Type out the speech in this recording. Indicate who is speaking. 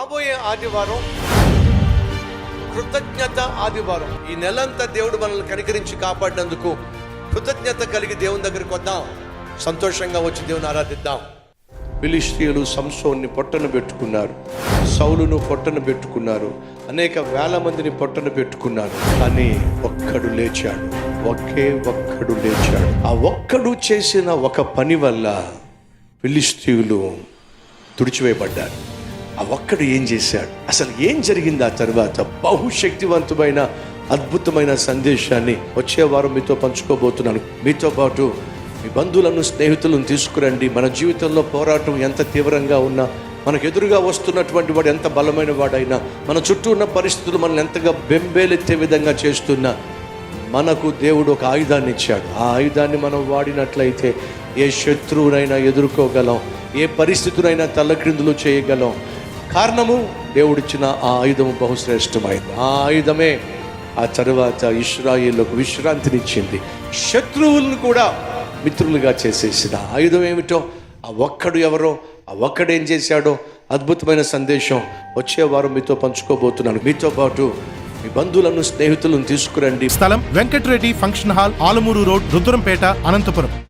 Speaker 1: రాబోయే ఆదివారం కృతజ్ఞత ఆదివారం. ఈ నెలంతా దేవుడు మనల్ని కనికరించి కాపాడినందుకు కృతజ్ఞత కలిగి దేవుని దగ్గరికి వద్దాం. సంతోషంగా వచ్చి దేవుని ఆరాధిద్దాం. పిలిస్త్రీయులు సంసోన్ని పొట్టన పెట్టుకున్నారు. సౌలును పొట్టన పెట్టుకున్నారు. అనేక వేల మందిని పొట్టను పెట్టుకున్నారు. కానీ ఒక్కడు లేచాడు. ఒకే ఒక్కడు లేచాడు. ఆ ఒక్కడు చేసిన ఒక పని వల్ల ఫిలిస్తీయులు తుడిచివేయబడ్డారు. ఆ ఒక్కడు ఏం చేశాడు? అసలు ఏం జరిగింది ఆ తర్వాత? బహుశక్తివంతమైన అద్భుతమైన సందేశాన్ని వచ్చే వారం మీతో పంచుకోబోతున్నాను. మీతో పాటు మీ బంధువులను స్నేహితులను తీసుకురండి. మన జీవితంలో పోరాటం ఎంత తీవ్రంగా ఉన్నా మనకు ఎదురుగా వస్తున్నటువంటి వాడు ఎంత బలమైన వాడైనా మన చుట్టూ ఉన్న పరిస్థితులు మనల్ని ఎంతగా బెంబేలెత్తే విధంగా చేస్తున్నా మనకు దేవుడు ఒక ఆయుధాన్ని ఇచ్చాడు. ఆ ఆయుధాన్ని మనం వాడినట్లయితే ఏ శత్రువునైనా ఎదుర్కోగలం ఏ పరిస్థితునైనా తల్లక్రిందులు చేయగలం కారణము దేవుడిచ్చిన ఆ ఆయుధము బహుశ్రేష్టమైంది. ఆ ఆయుధమే ఆ తర్వాత ఇస్రాయేళ్ళకు విశ్రాంతినిచ్చింది. శత్రువులను కూడా మిత్రులుగా చేసేసిన ఆయుధం ఏమిటో ఆ ఒక్కడు ఎవరో ఆ ఒక్కడేం చేశాడో అద్భుతమైన సందేశం వచ్చేవారు మీతో పంచుకోబోతున్నాను. మీతో పాటు మీ బంధువులను స్నేహితులను తీసుకురండి.
Speaker 2: స్థలం Venkatareddy function hall Alamuru road Rudrampeta Anantapur.